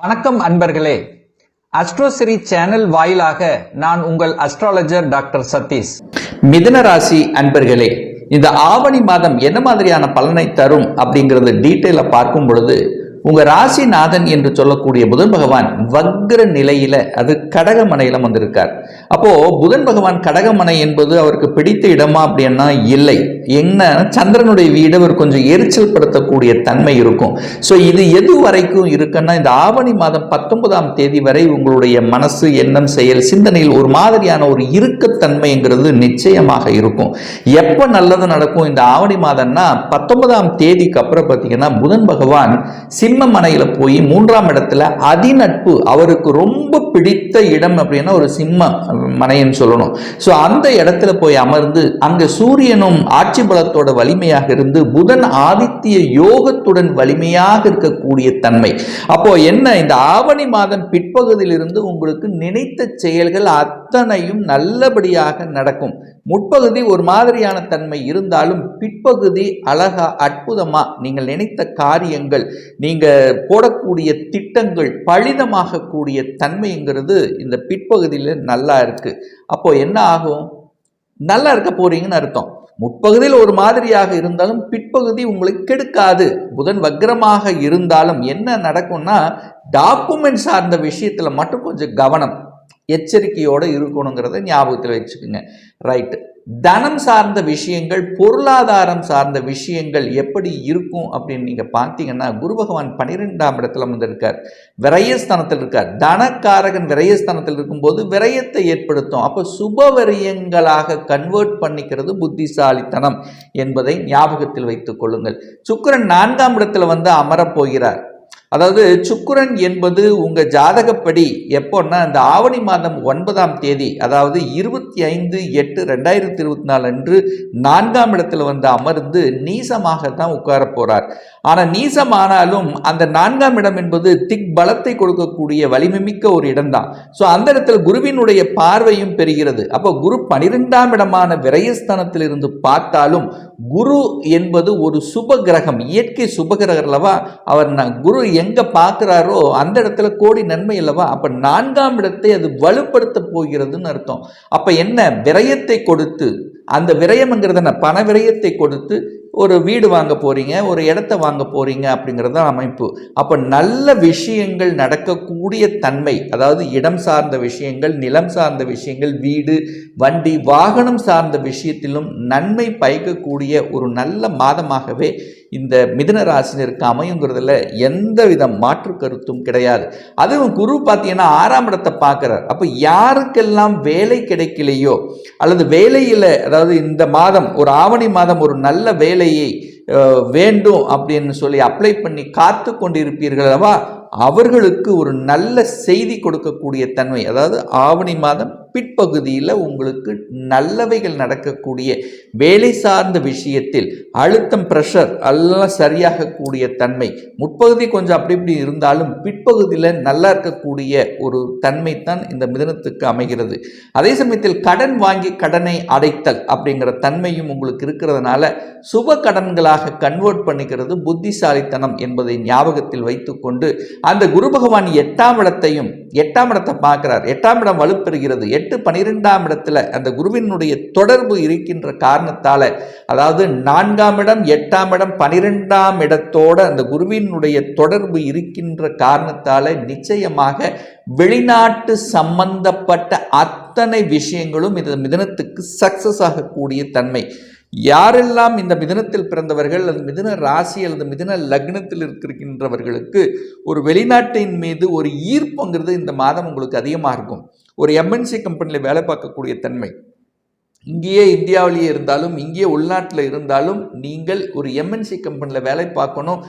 வணக்கம் அன்பர்களே. அஸ்ட்ரோசிரி சேனல் வாயிலாக நான் உங்கள் அஸ்ட்ராலஜர் டாக்டர் சதீஷ். மிதன ராசி அன்பர்களே இந்த ஆவணி மாதம் என்ன மாதிரியான பலனை தரும் அப்படிங்கறது டீட்டெயில பார்க்கும் பொழுது உங்க ராசிநாதன் என்று சொல்லக்கூடிய புதன் பகவான் வக்ர நிலையில அது கடகமனையில வந்திருக்கார். அப்போ புதன் பகவான் கடகமனை என்பது அவருக்கு பிடித்த இடமா அப்படின்னா இல்லை. என்ன? சந்திரனுடைய வீடு அவர் கொஞ்சம் எரிச்சல் படுத்தக்கூடிய தன்மை இருக்கும். ஸோ இது எது வரைக்கும் இருக்குன்னா இந்த ஆவணி மாதம் பத்தொன்பதாம் தேதி வரை உங்களுடைய மனசு எண்ணம் செயல் சிந்தனையில் ஒரு மாதிரியான ஒரு இறுக்கத்தன்மைங்கிறது நிச்சயமாக இருக்கும். எப்போ நல்லது நடக்கும் இந்த ஆவணி மாதம்னா பத்தொன்பதாம் தேதிக்கு அப்புறம் பார்த்தீங்கன்னா புதன் பகவான் சிம்ம மனையில் போய் மூன்றாம் இடத்துல அதிநட்பு அவருக்கு ரொம்ப பிடித்த இடம் அப்படின்னா ஒரு சிம்ம மனைன்னு சொல்லணும். ஸோ அந்த இடத்துல போய் அமர்ந்து அங்க சூரியனும் ஆட்சி பலத்தோட வலிமையாக இருந்து புதன் ஆதித்ய யோகத்துடன் வலிமையாக இருக்கக்கூடிய தன்மை. அப்போ என்ன இந்த ஆவணி மாதம் பிற்பகுதியிலிருந்து உங்களுக்கு நினைத்த செயல்கள் அத்தனையும் நல்லபடியாக நடக்கும். முற்பகுதி ஒரு மாதிரியான தன்மை இருந்தாலும் பிற்பகுதி அழகா அற்புதமா நீங்கள் நினைத்த காரியங்கள் நீங்கள் போடக்கூடிய திட்டங்கள் பலிதமாகக்கூடிய தன்மைங்கிறது இந்த பிற்பகுதியில் நல்லா இருக்குது அப்போது என்ன ஆகும்? நல்லா இருக்க போகிறீங்கன்னு அர்த்தம். முற்பகுதியில் ஒரு மாதிரியாக இருந்தாலும் பிற்பகுதி உங்களுக்கு கெடுக்காது. புதன் வக்ரமாக இருந்தாலும் என்ன நடக்கும்னா டாக்குமெண்ட் சார்ந்த விஷயத்தில் மட்டும் கொஞ்சம் கவனம் எச்சரிக்கையோடு இருக்கணுங்கிறத ஞாபகத்தில் வச்சுக்கோங்க. ரைட்டு. தனம் சார்ந்த விஷயங்கள் பொருளாதாரம் சார்ந்த விஷயங்கள் எப்படி இருக்கும் அப்படின்னு நீங்கள் பார்த்தீங்கன்னா குரு பகவான் பன்னிரெண்டாம் இடத்துல வந்து இருக்கார் விரயஸ்தானத்தில் இருக்கார். தனக்காரகன் விரயஸ்தானத்தில் இருக்கும்போது விரயத்தை ஏற்படுத்தும். அப்போ சுப விரயங்களாக கன்வெர்ட் பண்ணிக்கிறது புத்திசாலித்தனம் என்பதை ஞாபகத்தில் வைத்துக் கொள்ளுங்கள். சுக்கிரன் நான்காம் இடத்துல வந்து அமரப் போகிறார். அதாவது சுக்குரன் என்பது உங்க ஜாதகப்படி எப்போன்னா இந்த ஆவணி மாதம் ஒன்பதாம் தேதி அதாவது இருபத்தி ஐந்து எட்டு ரெண்டாயிரத்தி இருபத்தி நாலு அன்று நான்காம் இடத்துல வந்து அமர்ந்து நீசமாக தான் உட்கார போறார். ஆனா நீசமானாலும் அந்த நான்காம் இடம் என்பது திக் பலத்தை கொடுக்கக்கூடிய வலிமை மிக்க ஒரு இடம்தான். ஸோ அந்த இடத்துல குருவினுடைய பார்வையும் பெறுகிறது. அப்போ குரு பனிரெண்டாம் இடமான விரயஸ்தானத்தில் இருந்து பார்த்தாலும் குரு என்பது ஒரு சுப கிரகம் இயற்கை சுப கிரகம் அல்லவா? அவர் குரு எங்க பார்க்குறாரோ அந்த இடத்துல கோடி நன்மை அல்லவா? அப்ப நான்காம் இடத்தை அது வலுப்படுத்த போகிறதுன்னு அர்த்தம். அப்ப என்ன? விரயத்தை கொடுத்து அந்த விரயம்ங்கிறது என்ன பண விரயத்தை கொடுத்து ஒரு வீடு வாங்க போகிறீங்க ஒரு இடத்த வாங்க போகிறீங்க அப்படிங்கிறது தான் அமைப்பு. அப்போ நல்ல விஷயங்கள் நடக்கக்கூடிய தன்மை அதாவது இடம் சார்ந்த விஷயங்கள் நிலம் சார்ந்த விஷயங்கள் வீடு வண்டி வாகனம் சார்ந்த விஷயத்திலும் நன்மை பயக்கக்கூடிய ஒரு நல்ல மாதமாகவே இந்த மிதன ராசினருக்கு அமையுங்கிறதுல எந்த வித மாற்று கருத்தும் கிடையாது. அதுவும் குரு பார்த்தீங்கன்னா ஆறாம் இடத்தை பார்க்குறார். அப்போ யாருக்கெல்லாம் வேலை கிடைக்கலையோ அல்லது வேலையில் அதாவது அதாவது இந்த மாதம் ஒரு ஆவணி மாதம் ஒரு நல்ல வேலையை வேண்டும் அப்படின்னு சொல்லி அப்ளை பண்ணி காத்து கொண்டிருப்பீர்கள் அல்லவா? அவர்களுக்கு ஒரு நல்ல செய்தி கொடுக்கக்கூடிய தன்மை அதாவது ஆவணி மாதம் பிற்பகுதியில் உங்களுக்கு நல்லவைகள் நடக்கக்கூடிய வேலை சார்ந்த விஷயத்தில் அழுத்தம் ப்ரெஷர் எல்லாம் சரியாகக்கூடிய தன்மை முற்பகுதி கொஞ்சம் அப்படி இப்படி இருந்தாலும் பிற்பகுதியில் நல்லா இருக்கக்கூடிய ஒரு தன்மை தான் இந்த மிதனத்துக்கு அமைகிறது. அதே சமயத்தில் கடன் வாங்கி கடனை அடைத்தல் அப்படிங்கிற தன்மையும் உங்களுக்கு இருக்கிறதுனால சுப கடன்களாக கன்வெர்ட் பண்ணிக்கிறது புத்திசாலித்தனம் என்பதை ஞாபகத்தில் வைத்துக்கொண்டு அந்த குரு பகவான் எட்டாம் இடத்தையும் எட்டாம் இடத்தை பார்க்கிறார். எட்டாம் இடம் வலுப்பெறுகிறது. எட்டு பனிரெண்டாம் இடத்துல அந்த குருவினுடைய தொடர்பு இருக்கின்ற காரணத்தால அதாவது நான்காம் இடம் எட்டாம் இடம் பனிரெண்டாம் இடத்தோட அந்த குருவினுடைய தொடர்பு இருக்கின்ற காரணத்தால நிச்சயமாக வெளிநாட்டு சம்பந்தப்பட்ட அத்தனை விஷயங்களும் இந்த மிதனத்துக்கு சக்சஸ் ஆகக்கூடிய தன்மை. யாரெல்லாம் இந்த மிதனத்தில் பிறந்தவர்கள் அல்லது மிதுன ராசி அல்லது மிதன லக்னத்தில் இருக்கின்றவர்களுக்கு ஒரு வெளிநாட்டின் மீது ஒரு ஈர்ப்புங்கிறது இந்த மாதம் உங்களுக்கு அதிகமாக இருக்கும். ஒரு எம்என்சி கம்பெனியில் வேலை பார்க்கக்கூடிய தன்மை. இங்கேயே இந்தியாவிலேயே இருந்தாலும் இங்கேயே உள்நாட்டில் இருந்தாலும் நீங்கள் ஒரு எம்என்சி கம்பெனியில் வேலை பார்க்கணும்.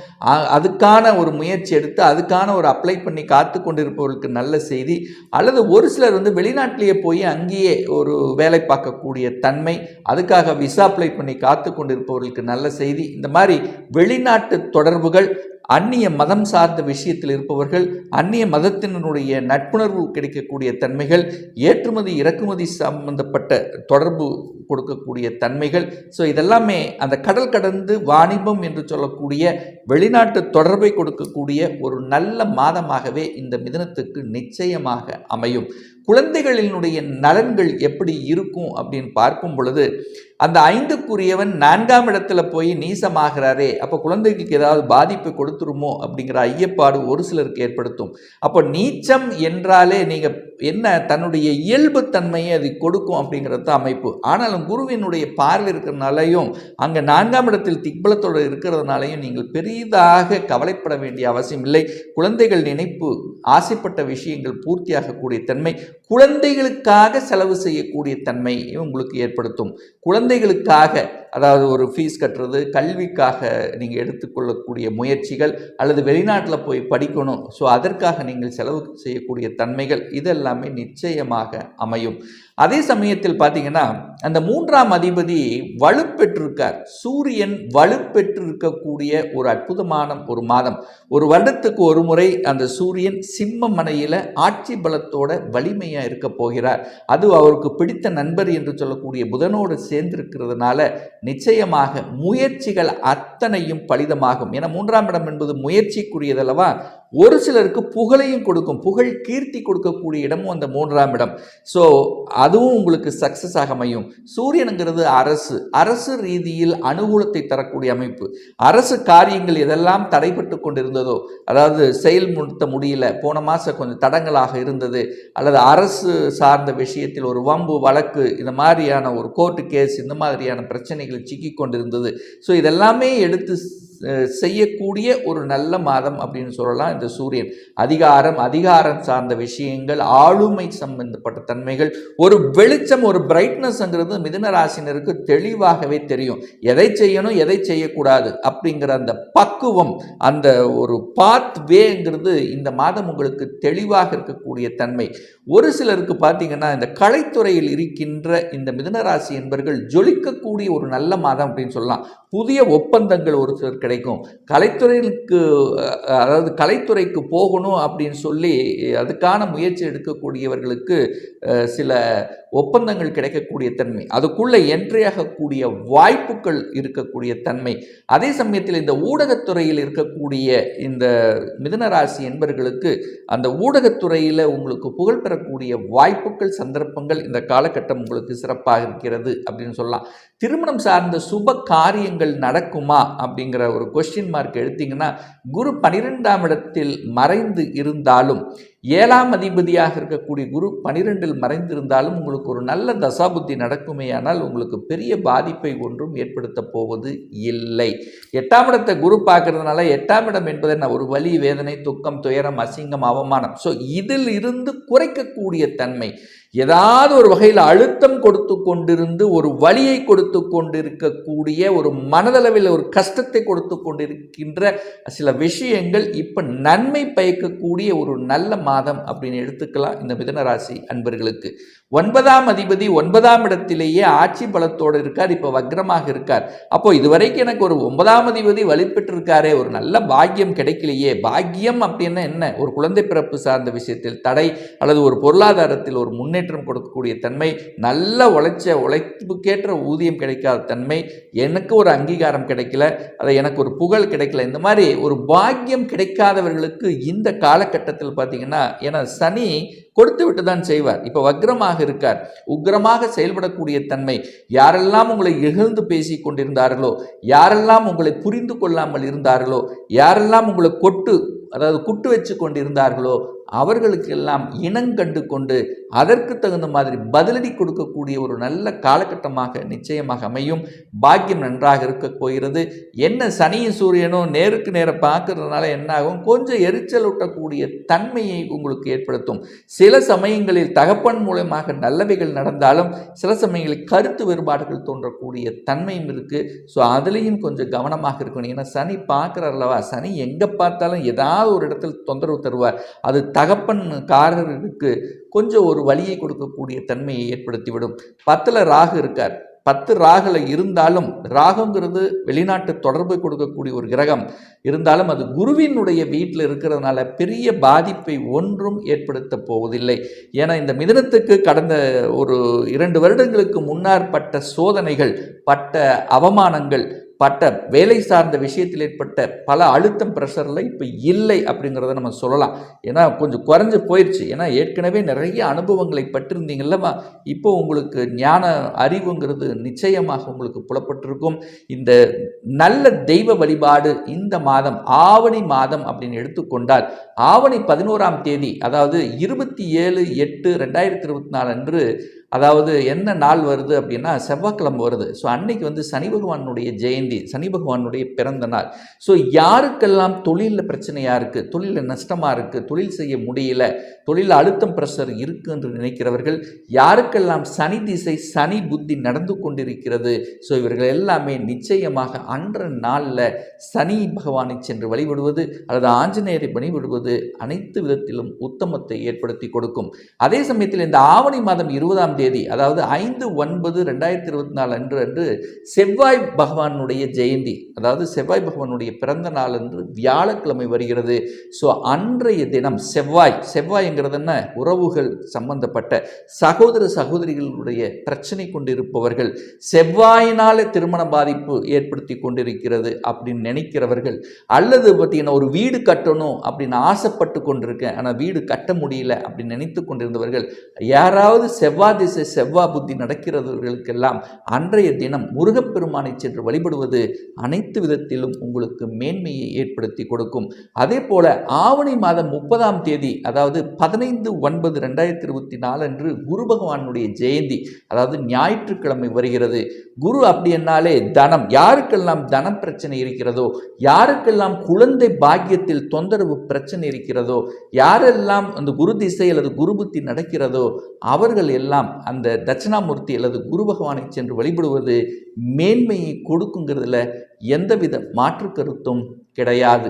அதுக்கான ஒரு முயற்சி எடுத்து அதுக்கான ஒரு அப்ளை பண்ணி காத்து கொண்டிருப்பவர்களுக்கு நல்ல செய்தி. அல்லது ஒரு சிலர் வந்து வெளிநாட்டிலேயே போய் அங்கேயே ஒரு வேலை பார்க்கக்கூடிய தன்மை அதுக்காக விசா அப்ளை பண்ணி காத்து கொண்டிருப்பவர்களுக்கு நல்ல செய்தி. இந்த மாதிரி வெளிநாட்டு தொடர்புகள் அந்நிய மதம் சார்ந்த விஷயத்தில் இருப்பவர்கள் அந்நிய மதத்தினருடைய நட்புணர்வு கிடைக்கக்கூடிய தன்மைகள் ஏற்றுமதி இறக்குமதி சம்பந்தப்பட்ட தொடர்பு கொடுக்கக்கூடிய தன்மைகள். ஸோ இதெல்லாமே அந்த கடல் கடந்து வாணிபம் என்று சொல்லக்கூடிய வெளிநாட்டு தொடர்பை கொடுக்கக்கூடிய ஒரு நல்ல மாதமாகவே இந்த மிதனத்துக்கு நிச்சயமாக அமையும். குழந்தைகளினுடைய நலன்கள் எப்படி இருக்கும் அப்படின்னு பார்க்கும் பொழுது அந்த ஐந்துக்குரியவன் நான்காம் இடத்துல போய் நீசமாகிறாரே அப்போ குழந்தைகளுக்கு ஏதாவது பாதிப்பு கொடுத்துருமோ அப்படிங்கிற ஐயப்பாடு ஒரு சிலருக்கு ஏற்படுத்தும். அப்போ நீச்சம் என்றாலே நீங்கள் என்ன தன்னுடைய இயல்பு தன்மையை அது கொடுக்கும் அப்படிங்கிறது தான் அமைப்பு. ஆனாலும் குருவினுடைய பார்வை இருக்கிறனாலையும் அங்கே நான்காம் இடத்தில் திக்பலத்தோடு இருக்கிறதுனாலையும் நீங்கள் பெரிதாக கவலைப்பட வேண்டிய அவசியம் இல்லை. குழந்தைகள் நினைப்பு ஆசைப்பட்ட விஷயங்கள் பூர்த்தியாகக்கூடிய தன்மை குழந்தைகளுக்காக செலவு செய்யக்கூடிய தன்மை உங்களுக்கு ஏற்படுத்தும். குழந்தைகளுக்காக அதாவது ஒரு ஃபீஸ் கட்டுறது கல்விக்காக நீங்கள் எடுத்துக்கொள்ளக்கூடிய முயற்சிகள் அல்லது வெளிநாட்டில் போய் படிக்கணும். ஸோ அதற்காக நீங்கள் செலவு செய்யக்கூடிய தன்மைகள் இதெல்லாமே நிச்சயமாக அமையும். அதே சமயத்தில் பார்த்தீங்கன்னா அந்த மூன்றாம் அதிபதி வலுப்பெற்றிருக்கார். சூரியன் வலுப்பெற்றிருக்கக்கூடிய ஒரு அற்புதமான ஒரு மாதம். ஒரு வருடத்துக்கு ஒரு முறை அந்த சூரியன் சிம்ம மனையில் ஆட்சி பலத்தோட வலிமையாக இருக்க போகிறார். அது அவருக்கு பிடித்த நண்பர் என்று சொல்லக்கூடிய புதனோடு சேர்ந்திருக்கிறதுனால நிச்சயமாக முயற்சிகள் அத்தனையும் பலிதமாகும். ஏன்னா மூன்றாம் இடம் என்பது முயற்சிக்குரியதல்லவா? ஒரு சிலருக்கு புகழையும் கொடுக்கும். புகழ் கீர்த்தி கொடுக்கக்கூடிய இடமும் அந்த மூன்றாம் இடம். ஸோ அதுவும் உங்களுக்கு சக்ஸஸ் ஆக அமையும். சூரியனுங்கிறது அரசு. அரசு ரீதியில் அனுகூலத்தை தரக்கூடிய அமைப்பு. அரசு காரியங்கள் எதெல்லாம் தடைபட்டு கொண்டிருந்ததோ அதாவது செயல்படுத்த முடியல போன மாதம் கொஞ்சம் தடங்களாக இருந்தது அல்லது அரசு சார்ந்த விஷயத்தில் ஒரு வம்பு வழக்கு இந்த மாதிரியான ஒரு கோர்ட்டு கேஸ் இந்த மாதிரியான பிரச்சனைகள் சிக்கி கொண்டிருந்தது. ஸோ இதெல்லாமே எடுத்து செய்யக்கூடிய ஒரு நல்ல மாதம் அப்படின்னு சொல்லலாம். இந்த சூரியன். அதிகாரம் அதிகாரம் சார்ந்த விஷயங்கள் ஆளுமை சம்பந்தப்பட்ட தன்மைகள் ஒரு வெளிச்சம் ஒரு பிரைட்னஸ்ங்கிறது மிதுன ராசினருக்கு தெளிவாகவே தெரியும். எதை செய்யணும் எதை செய்யக்கூடாது அப்படிங்கிற அந்த பக்குவம் அந்த ஒரு பாத் வேங்கிறது இந்த மாதம் உங்களுக்கு தெளிவாக இருக்கக்கூடிய தன்மை. ஒரு சிலருக்கு பார்த்தீங்கன்னா இந்த கலைத்துறையில் இருக்கின்ற இந்த மிதுனராசி என்பர்கள் ஜொலிக்கக்கூடிய ஒரு நல்ல மாதம் அப்படின்னு சொல்லலாம். புதிய ஒப்பந்தங்கள் ஒரு சிலர் கிடைக்கும். கலைத்துறைக்கு அதாவது கலைத்துறைக்கு போகணும் அப்படின்னு சொல்லி அதுக்கான முயற்சி எடுக்கக்கூடியவர்களுக்கு சில ஒப்பந்தங்கள் கிடைக்கக்கூடிய தன்மை அதுக்குள்ளே என்ட்ரியாகக்கூடிய வாய்ப்புகள் இருக்கக்கூடிய தன்மை. அதே சமயத்தில் இந்த ஊடகத்துறையில் இருக்கக்கூடிய இந்த மிதனராசி என்பர்களுக்கு அந்த ஊடகத்துறையில் உங்களுக்கு புகழ் பெறக்கூடிய வாய்ப்புகள் சந்தர்ப்பங்கள் இந்த காலகட்டம் உங்களுக்கு சிறப்பாக இருக்கிறது அப்படின்னு சொல்லலாம். திருமணம் சார்ந்த சுப காரியங்கள் நடக்குமா அப்படிங்கிற ஒரு கொஸ்டின் மார்க் எடுத்தீங்கன்னா குரு பனிரெண்டாம் இடத்தில் மறைந்து இருந்தாலும் ஏழாம் அதிபதியாக இருக்கக்கூடிய குரு பனிரெண்டில் மறைந்திருந்தாலும் உங்களுக்கு ஒரு நல்ல தசாபுத்தி நடக்குமே ஆனால் உங்களுக்கு பெரிய பாதிப்பை ஒன்றும் ஏற்படுத்த போவது இல்லை. எட்டாம் இடத்தை குரு பார்க்கறதுனால எட்டாம் இடம் என்பதை நான் ஒரு வலி வேதனை துக்கம் துயரம் அசிங்கம் அவமானம். ஸோ இதில் இருந்து குறைக்கக்கூடிய தன்மை. ஏதாவது ஒரு வகையில் அழுத்தம் கொடுத்து கொண்டிருந்து ஒரு வழியை கொடுத்து கொண்டிருக்கக்கூடிய ஒரு மனதளவில் ஒரு கஷ்டத்தை கொடுத்து கொண்டிருக்கின்ற சில விஷயங்கள் இப்போ நன்மை பயக்கக்கூடிய ஒரு நல்ல மாதம் அப்படின்னு எடுத்துக்கலாம் இந்த மிதனராசி அன்பர்களுக்கு. ஒன்பதாம் அதிபதி ஒன்பதாம் இடத்திலேயே ஆட்சி பலத்தோடு இருக்கார் இப்போ வக்ரமாக இருக்கார். அப்போ இதுவரைக்கும் எனக்கு ஒரு ஒன்பதாம் அதிபதி வலுப்பெற்றிருக்காரே ஒரு நல்ல பாக்கியம் கிடைக்கலையே. பாக்கியம் அப்படின்னா என்ன? ஒரு குழந்தை பிறப்பு சார்ந்த விஷயத்தில் தடை அல்லது ஒரு பொருளாதாரத்தில் ஒரு முன்னேற்றம் கொடுக்கக்கூடிய தன்மை நல்ல உழைச்ச உழைப்புக்கேற்ற ஊதியம் கிடைக்காத தன்மை எனக்கு ஒரு அங்கீகாரம் கிடைக்கல அதை எனக்கு ஒரு புகழ் கிடைக்கல இந்த மாதிரி ஒரு பாக்கியம் கிடைக்காதவர்களுக்கு இந்த காலகட்டத்தில் பார்த்தீங்கன்னா ஏன்னா சனி கொடுத்து விட்டு தான் செய்வார். இப்போ வக்ரமாக இருக்கார். உக்ரமாக செயல்படக்கூடிய தன்மை யாரெல்லாம் உங்களை இகழ்ந்து பேசி கொண்டிருந்தார்களோ யாரெல்லாம் உங்களை புரிந்து கொள்ளாமல் இருந்தார்களோ யாரெல்லாம் உங்களை கொட்டு அதாவது குட்டு வச்சு கொண்டிருந்தார்களோ அவர்களுக்கெல்லாம் இனங்கண்டு கொண்டு அதற்கு தகுந்த மாதிரி பதிலடி கொடுக்கக்கூடிய ஒரு நல்ல காலகட்டமாக நிச்சயமாக அமையும். பாக்கியம் நன்றாக இருக்க போகிறது. என்ன சனியும் சூரியனும் நேருக்கு நேரம் பார்க்கறதுனால என்னாகும்? கொஞ்சம் எரிச்சல் ஊட்டக்கூடிய தன்மையை உங்களுக்கு ஏற்படுத்தும். சில சமயங்களில் தகப்பன் மூலமாக நல்லவைகள் நடந்தாலும் சில சமயங்களில் கருத்து வேறுபாடுகள் தோன்றக்கூடிய தன்மையும் இருக்குது ஸோ அதுலேயும் கொஞ்சம் கவனமாக இருக்கணும். ஏன்னா சனி பார்க்குறாருலவா சனி எங்கே பார்த்தாலும் ஏதாவது ஒரு இடத்தில் தொந்தரவு தருவார். அது தகப்பன் காரருக்கு கொஞ்சம் ஒரு வழியை கொடுக்கக்கூடிய தன்மையை ஏற்படுத்திவிடும். பத்தில் ராகு இருக்கார். பத்து ராகுல இருந்தாலும் ராகுங்கிறது வெளிநாட்டு தொடர்பு கொடுக்கக்கூடிய ஒரு கிரகம். இருந்தாலும் அது குருவினுடைய வீட்டில் இருக்கிறதுனால பெரிய பாதிப்பை ஒன்றும் ஏற்படுத்த போவதில்லை. ஏன்னா இந்த மிதனத்துக்கு கடந்த ஒரு இரண்டு வருடங்களுக்கு முன்னார் பட்ட சோதனைகள் பட்ட அவமானங்கள் பட்ட வேலை சார்ந்த விஷயத்தில் ஏற்பட்ட பல அழுத்தம் ப்ரெஷரில் இப்போ இல்லை அப்படிங்கிறத நம்ம சொல்லலாம். ஏன்னா கொஞ்சம் குறைஞ்சு போயிடுச்சு ஏன்னா ஏற்கனவே நிறைய அனுபவங்களை பட்டிருந்தீங்கல்லவா இப்போ உங்களுக்கு ஞான அறிவுங்கிறது நிச்சயமாக உங்களுக்கு புலப்பட்டிருக்கும். இந்த நல்ல தெய்வ வழிபாடு இந்த மாதம் ஆவணி மாதம் அப்படின்னு எடுத்துக்கொண்டால் ஆவணி பதினோராம் தேதி அதாவது இருபத்தி ஏழு எட்டு ரெண்டாயிரத்தி இருபத்தி நாலு அன்று அதாவது என்ன நாள் வருது அப்படின்னா செவ்வாய்க்கிழமை வருது. ஸோ அன்னைக்கு வந்து சனி பகவானுடைய ஜெயந்தி சனி பகவானுடைய பிறந்த நாள். ஸோ யாருக்கெல்லாம் தொழிலில் பிரச்சனையாக இருக்குது தொழிலில் நஷ்டமாக இருக்குது தொழில் செய்ய முடியல தொழில் அழுத்தம் ப்ரெஷர் இருக்குது என்று நினைக்கிறவர்கள் யாருக்கெல்லாம் சனி திசை சனி புத்தி நடந்து கொண்டிருக்கிறது ஸோ இவர்கள் எல்லாமே நிச்சயமாக அன்ற நாளில் சனி பகவானை சென்று வழிபடுவது அல்லது ஆஞ்சநேயரை வழிபடுவது அனைத்து விதத்திலும் உத்தமத்தை ஏற்படுத்தி கொடுக்கும். அதே சமயத்தில் இந்த ஆவணி மாதம் இருபதாம் தேதி அதாவது ஐந்து ஒன்பது ரெண்டாயிரத்தி இருபத்தி நாலு அன்று அன்று செவ்வாய் பகவானுடைய ஜெயந்தி அதாவது செவ்வாய் பகவானுடைய பிறந்த நாள் அன்று வியாழக்கிழமை வருகிறது. ஸோ அன்றைய தினம் செவ்வாய் செவ்வாய்ங்கிறது என்ன? உறவுகள் சம்பந்தப்பட்ட சகோதர சகோதரிகளுடைய பிரச்சனை கொண்டிருப்பவர்கள் செவ்வாயினால திருமண பாதிப்பு ஏற்படுத்தி கொண்டிருக்கிறது அப்படின்னு நினைக்கிறவர்கள் அல்லது பார்த்தீங்கன்னா ஒரு வீடு கட்டணும் அப்படின்னு ஆசைப்பட்டு கொண்டிருக்கேன் ஆனால் வீடு கட்ட முடியல அப்படின்னு நினைத்து கொண்டிருந்தவர்கள் யாராவது செவ்வாய் திசை செவ்வா புத்தி நடக்கிறவர்களுக்கெல்லாம் அன்றைய தினம் முருகப்பெருமானை சென்று வழிபடுவது அனைத்து விதத்திலும் உங்களுக்கு மேன்மையை ஏற்படுத்தி கொடுக்கும். அதே போல ஆவணி மாதம் முப்பதாம் தேதி அதாவது பதினைந்து ஒன்பது ரெண்டாயிரத்தி இருபத்தி நாலு அன்று குரு பகவானுடைய ஜெயந்தி அதாவது ஞாயிற்றுக்கிழமை வருகிறது. குரு அப்படி என்னாலே தனம் யாருக்கெல்லாம் தனம் பிரச்சனை இருக்கிறதோ யாருக்கெல்லாம் குழந்தை பாக்கியத்தில் தொந்தரவு பிரச்சனை இருக்கிறதோ யாரெல்லாம் அந்த குரு திசை அல்லது குரு புத்தி நடக்கிறதோ அவர்கள் எல்லாம் அந்த தட்சிணாமூர்த்தி அல்லது குரு பகவானை சென்று வழிபடுவது மேன்மையை கொடுக்குங்கிறதுல எந்தவித மாற்று கருத்தும் கிடையாது.